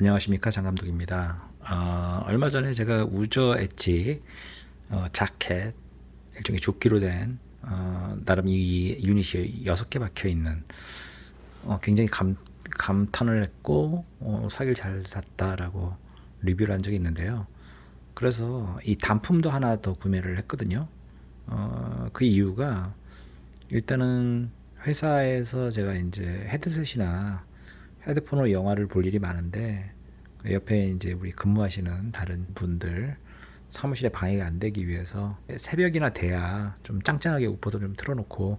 안녕하십니까 장 감독입니다. 어, 얼마 전에 제가 우저 엣지 어, 자켓 일종의 조끼로 된 어, 나름 이 유닛이 여섯 개 박혀 있는 어, 굉장히 감, 감탄을 했고 어, 사기를 잘 샀다라고 리뷰를 한 적이 있는데요. 그래서 이 단품도 하나 더 구매를 했거든요. 어, 그 이유가 일단은 회사에서 제가 이제 헤드셋이나 헤드폰으로 영화를 볼 일이 많은데 옆에 이제 우리 근무하시는 다른 분들 사무실에 방해가 안 되기 위해서 새벽이나 돼야 좀 짱짱하게 우퍼도 좀 틀어놓고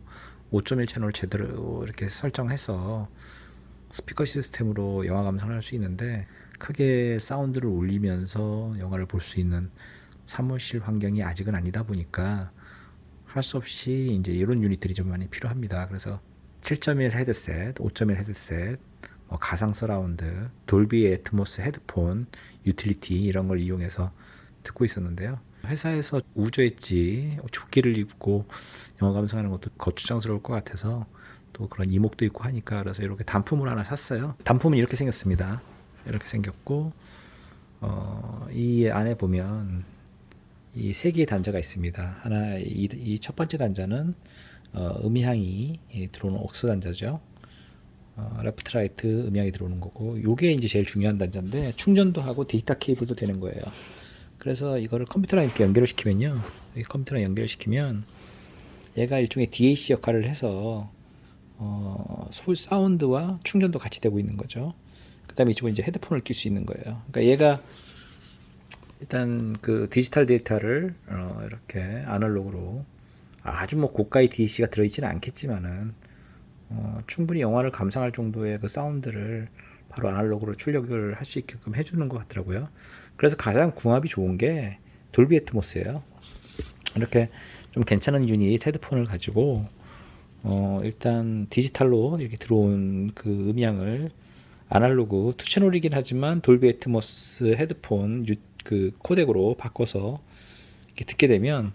5.1 채널 제대로 이렇게 설정해서 스피커 시스템으로 영화 감상을 할 수 있는데 크게 사운드를 올리면서 영화를 볼 수 있는 사무실 환경이 아직은 아니다 보니까 할 수 없이 이제 이런 유닛들이 좀 많이 필요합니다. 그래서 7.1 헤드셋, 5.1 헤드셋, 뭐 가상 서라운드, 돌비 애트모스 헤드폰, 유틸리티 이런 걸 이용해서 듣고 있었는데요. 회사에서 우저 엣지 조끼를 입고 영화 감상하는 것도 거추장스러울 것 같아서 또 그런 이목도 있고 하니까 그래서 이렇게 단품을 하나 샀어요. 단품은 이렇게 생겼습니다. 이렇게 생겼고 어, 이 안에 보면 이 세 개의 단자가 있습니다. 하나 이 첫 번째 단자는 어, 음향이 들어오는 옥스 단자죠. 어, 레프트 라이트 음향이 들어오는 거고 요게 이제 제일 중요한 단자인데 충전도 하고 데이터 케이블도 되는 거예요. 그래서 이거를 컴퓨터랑 이렇게 연결을 시키면요. 이 컴퓨터랑 연결을 시키면 얘가 일종의 DAC 역할을 해서 어, 소 사운드와 충전도 같이 되고 있는 거죠. 그 다음에 이쪽에 이제 헤드폰을 낄 수 있는 거예요. 그러니까 얘가 일단 그 디지털 데이터를 어, 이렇게 아날로그로 아주 뭐 고가의 DAC가 들어있지는 않겠지만은 어, 충분히 영화를 감상할 정도의 그 사운드를 바로 아날로그로 출력을 할 수 있게끔 해주는 것 같더라고요. 그래서 가장 궁합이 좋은 게 돌비 애트모스예요. 이렇게 좀 괜찮은 유닛 헤드폰을 가지고 어, 일단 디지털로 이렇게 들어온 그 음향을 아날로그 투 채널이긴 하지만 돌비 애트모스 헤드폰 유, 그 코덱으로 바꿔서 이렇게 듣게 되면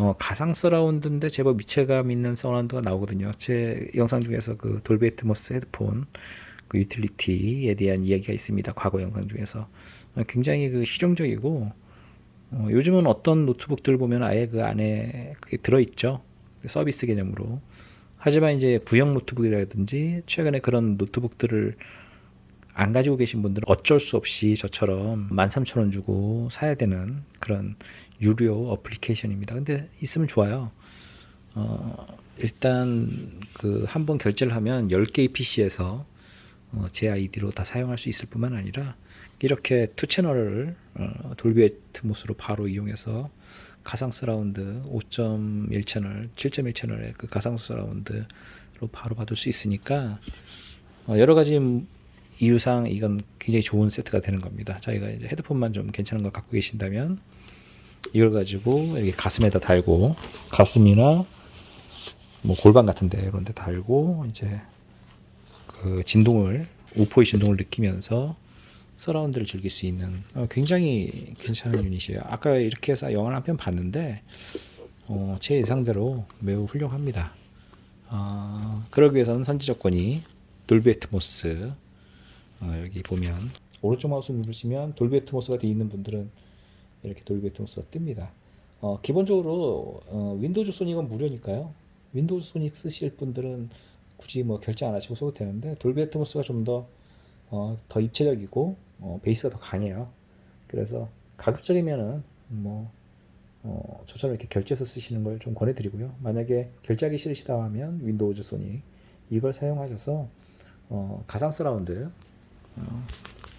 어, 가상 서라운드인데 제법 미체감 있는 서라운드가 나오거든요. 제 영상 중에서 그 돌비 애트모스 헤드폰 그 유틸리티에 대한 이야기가 있습니다. 과거 영상 중에서 어, 굉장히 그 실용적이고 어, 요즘은 어떤 노트북들 보면 아예 그 안에 그게 들어있죠. 서비스 개념으로. 하지만 이제 구형 노트북이라든지 최근에 그런 노트북들을 안 가지고 계신 분들은 어쩔 수 없이 저처럼 13,000원 주고 사야 되는 그런 유료 어플리케이션입니다. 근데 있으면 좋아요. 어, 일단 그 한 번 결제를 하면 10개의 PC에서 어, 제 아이디로 다 사용할 수 있을 뿐만 아니라 이렇게 투 채널을 어, 돌비 애트모스로 바로 이용해서 가상 서라운드 5.1 채널, 7.1 채널의 그 가상 서라운드로 바로 받을 수 있으니까 어, 여러 가지 이유상 이건 굉장히 좋은 세트가 되는 겁니다. 자기가 이제 헤드폰만 좀 괜찮은 거 갖고 계신다면 이걸 가지고 여기 가슴에다 달고 가슴이나 뭐 골반 같은데 이런 데 달고 이제 그 진동을 오포의 진동을 느끼면서 서라운드를 즐길 수 있는 어, 굉장히 괜찮은 유닛이에요. 아까 이렇게 해서 영화를 한 편 봤는데 어, 제 예상대로 매우 훌륭합니다. 어, 그러기 위해서는 선지 조건이 돌비 애트모스 어, 여기 보면 오른쪽 마우스 누르시면 돌비 애트모스가 되어 있는 분들은 이렇게 돌비 애트모스가 뜹니다. 어, 기본적으로 어, 윈도우즈 소닉은 무료니까요. 윈도우즈 소닉 쓰실 분들은 굳이 뭐 결제 안 하시고 써도 되는데 돌비 애트모스가 좀더 어, 더 입체적이고 어, 베이스가 더 강해요. 그래서 가급적이면은 뭐 어, 저처럼 이렇게 결제해서 쓰시는 걸 좀 권해드리고요. 만약에 결제하기 싫으시다 하면 윈도우즈 소닉 이걸 사용하셔서 어, 가상 서라운드 어,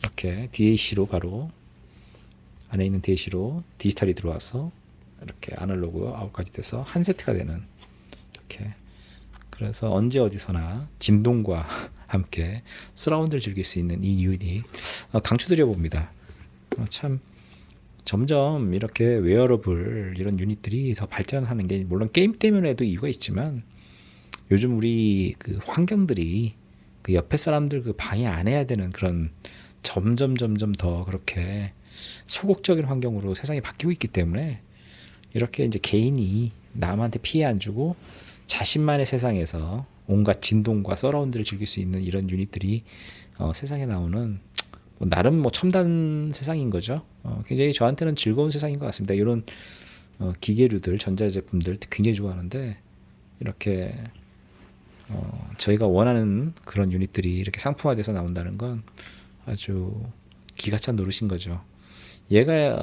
이렇게 DAC로 바로 안에 있는 DAC로 디지털이 들어와서 이렇게 아날로그 아웃까지 돼서 한 세트가 되는 이렇게 그래서 언제 어디서나 진동과 함께 서라운드를 즐길 수 있는 이 유닛 어, 강추드려 봅니다. 어, 참 점점 이렇게 웨어러블 이런 유닛들이 더 발전하는 게 물론 게임 때문에도 이유가 있지만 요즘 우리 그 환경들이 그 옆에 사람들 그 방해 안 해야 되는 그런 점점 점점 더 그렇게 소극적인 환경으로 세상이 바뀌고 있기 때문에 이렇게 이제 개인이 남한테 피해 안 주고 자신만의 세상에서 온갖 진동과 서라운드를 즐길 수 있는 이런 유닛들이 어, 세상에 나오는 뭐 나름 뭐 첨단 세상인 거죠. 어, 굉장히 저한테는 즐거운 세상인 것 같습니다. 이런 어, 기계류들, 전자제품들 굉장히 좋아하는데 이렇게 어, 저희가 원하는 그런 유닛들이 이렇게 상품화돼서 나온다는 건 아주 기가 찬 노릇인 거죠. 얘가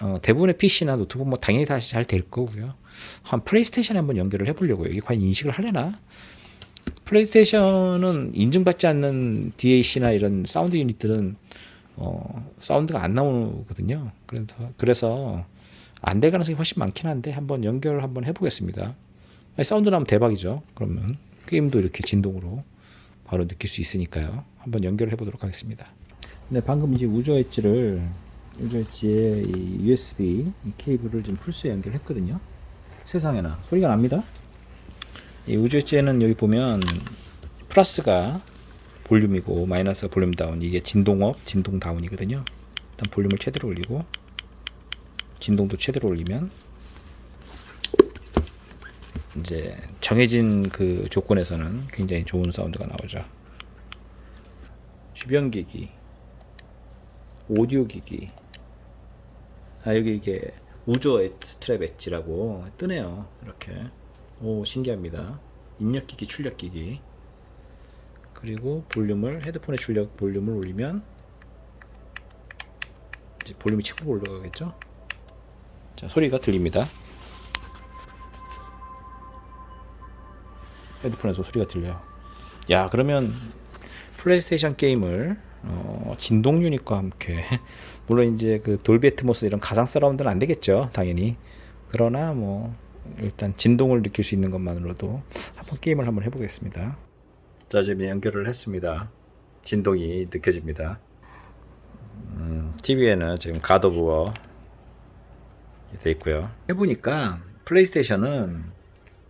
어, 대부분의 PC나 노트북 뭐 당연히 다잘될 거고요. 한 플레이스테이션에 한번 연결을 해보려고요. 이게 과연 인식을 하려나? 플레이스테이션은 인증받지 않는 DAC나 이런 사운드 유닛들은 어, 사운드가 안 나오거든요. 그래서 그래서 안 될 가능성이 훨씬 많긴 한데 한번 연결 한번 해보겠습니다. 사운드 나면 대박이죠. 그러면 게임도 이렇게 진동으로 바로 느낄 수 있으니까요. 한번 연결해 보도록 하겠습니다. 네, 방금 이제 우저 엣지를 우저 엣지에 이 USB 이 케이블을 지금 플스에 연결했거든요. 세상에나 소리가 납니다. 이 우저 엣지에는 여기 보면 플러스가 볼륨이고 마이너스가 볼륨 다운 이게 진동업, 진동 다운이거든요. 일단 볼륨을 최대로 올리고 진동도 최대로 올리면 이제 정해진 그 조건에서는 굉장히 좋은 사운드가 나오죠. 주변 기기, 오디오 기기. 아 여기 이게 엣- 스트랩 엣지라고 뜨네요. 이렇게. 오 신기합니다. 입력 기기, 출력 기기. 그리고 볼륨을 헤드폰의 출력 볼륨을 올리면 이제 볼륨이 치고 올라가겠죠. 자 소리가 들립니다. 헤드폰에서 소리가 들려요. 야 그러면 플레이스테이션 게임을 어, 진동 유닛과 함께 물론 이제 그 돌비 애트모스 이런 가상 서라운드는 안 되겠죠 당연히 그러나 뭐 일단 진동을 느낄 수 있는 것만으로도 한번 게임을 한번 해보겠습니다. 자 지금 연결을 했습니다. 진동이 느껴집니다. 음, TV에는 지금 워돼 있고요. 해보니까 플레이스테이션은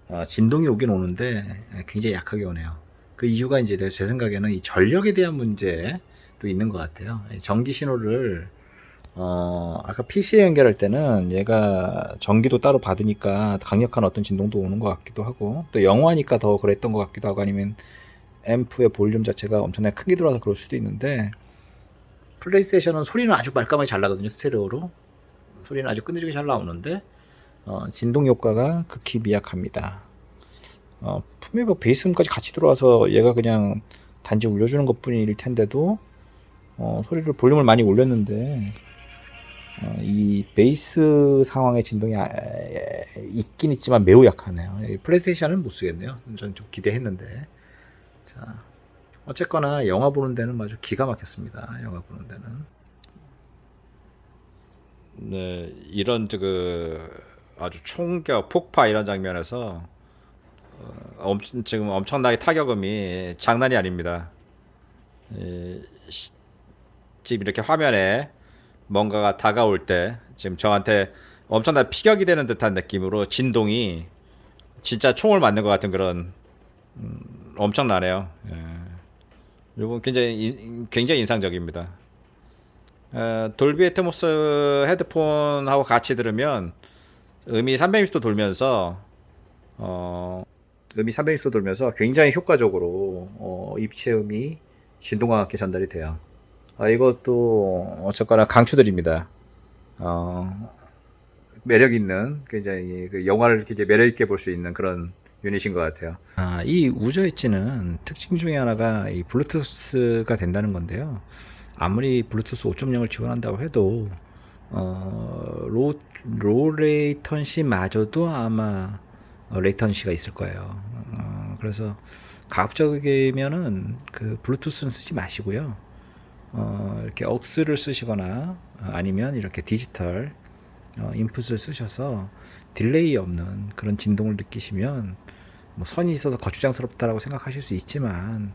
어, 진동이 오긴 오는데 굉장히 약하게 오네요. 그 이유가 이제 제 생각에는 이 전력에 대한 문제도 있는 것 같아요. 이 전기 신호를 어, 아까 PC에 연결할 때는 얘가 전기도 따로 받으니까 강력한 어떤 진동도 오는 것 같기도 하고 또 영화니까 더 그랬던 것 같기도 하고 아니면 앰프의 볼륨 자체가 엄청나게 크게 들어와서 그럴 수도 있는데 플레이스테이션은 소리는 아주 말끔하게 잘 나거든요 스테레오로 소리는 아주 끝내주게 잘 나오는데 어, 진동 효과가 극히 미약합니다. 어, 분명히 뭐 베이스음까지 같이 들어와서 얘가 그냥 단지 울려주는 것 뿐일 텐데도 어, 소리를 볼륨을 많이 올렸는데 어, 이 베이스 상황의 진동이 아, 에, 있긴 있지만 매우 약하네요. 이 플레이스테이션은 못 쓰겠네요. 전 좀 기대했는데 자 어쨌거나 영화 보는 데는 아주 기가 막혔습니다. 영화 보는 데는 네 이런 그 아주 총격 폭파 이런 장면에서 어, 엄, 지금 엄청나게 타격음이 장난이 아닙니다. 이, 시- 지금 이렇게 화면에 뭔가가 다가올 때 지금 저한테 엄청나게 피격이 되는 듯한 느낌으로 진동이 진짜 총을 맞는 것 같은 그런 음, 엄청나네요. 예. 이건 굉장히 인- 굉장히 인상적입니다. 에, 돌비 애트모스 헤드폰하고 같이 들으면 음이 360도 돌면서 어, 음이 360도 돌면서 굉장히 효과적으로 어, 입체음이 진동과 함께 전달이 돼요. 아, 이것도 어쨌거나 강추드립니다. 어, 매력 있는 굉장히 그 영화를 이제 매력 있게 볼 수 있는 그런 유닛인 것 같아요. 아, 이 우저 엣지는 특징 중에 하나가 이 블루투스가 된다는 건데요. 아무리 블루투스 5.0을 지원한다고 해도 어, 로, 로 레이턴시마저도 아마 어, 레이턴시가 있을 거예요. 어, 그래서 가급적이면은 그 블루투스는 쓰지 마시고요. 어, 이렇게 억스를 쓰시거나 어, 아니면 이렇게 디지털 어, 인풋을 쓰셔서 딜레이 없는 그런 진동을 느끼시면 뭐 선이 있어서 거추장스럽다라고 생각하실 수 있지만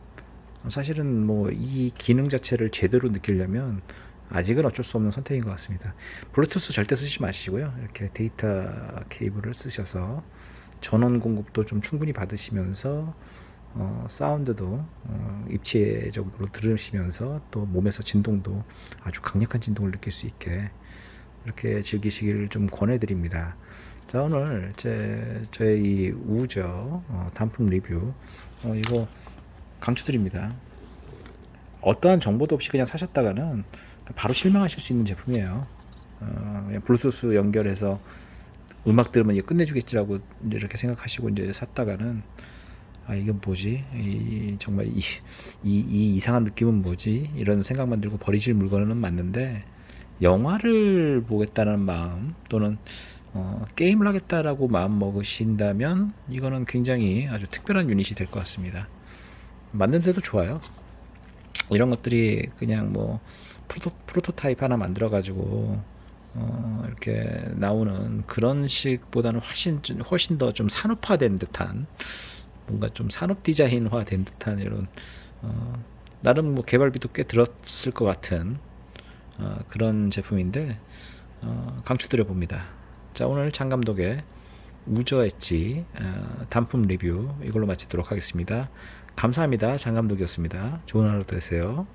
어, 사실은 뭐 이 기능 자체를 제대로 느끼려면 아직은 어쩔 수 없는 선택인 것 같습니다. 블루투스 절대 쓰지 마시고요. 이렇게 데이터 케이블을 쓰셔서 전원 공급도 좀 충분히 받으시면서 어, 사운드도 어, 입체적으로 들으시면서 또 몸에서 진동도 아주 강력한 진동을 느낄 수 있게 이렇게 즐기시기를 좀 권해드립니다. 자 오늘 제 저의 이 우저 어, 단품 리뷰 어, 이거 강추드립니다. 어떠한 정보도 없이 그냥 사셨다가는 바로 실망하실 수 있는 제품이에요. 어, 블루투스 연결해서 음악 들으면 이거 끝내주겠지라고 이렇게 생각하시고 이제 샀다가는 아 이건 뭐지? 이 정말 이, 이, 이 이상한 느낌은 뭐지? 이런 생각만 들고 버리실 물건은 맞는데 영화를 보겠다는 마음 또는 어, 게임을 하겠다라고 마음 먹으신다면 이거는 굉장히 아주 특별한 유닛이 될 것 같습니다. 만드는데도 좋아요. 이런 것들이 그냥 뭐 프로토, 프로토 타입 하나 만들어 가지고 어, 이렇게 나오는 그런 식보다는 훨씬 좀- 훨씬 더 좀 산업화된 듯한 뭔가 좀 산업 디자인화된 듯한 이런 어, 나름 뭐 개발비도 꽤 들었을 것 같은 어, 그런 제품인데 어, 강추드려 봅니다. 자 오늘 장 감독의 우저 엣지 어, 단품 리뷰 이걸로 마치도록 하겠습니다. 감사합니다. 장 감독이었습니다. 좋은 하루 되세요.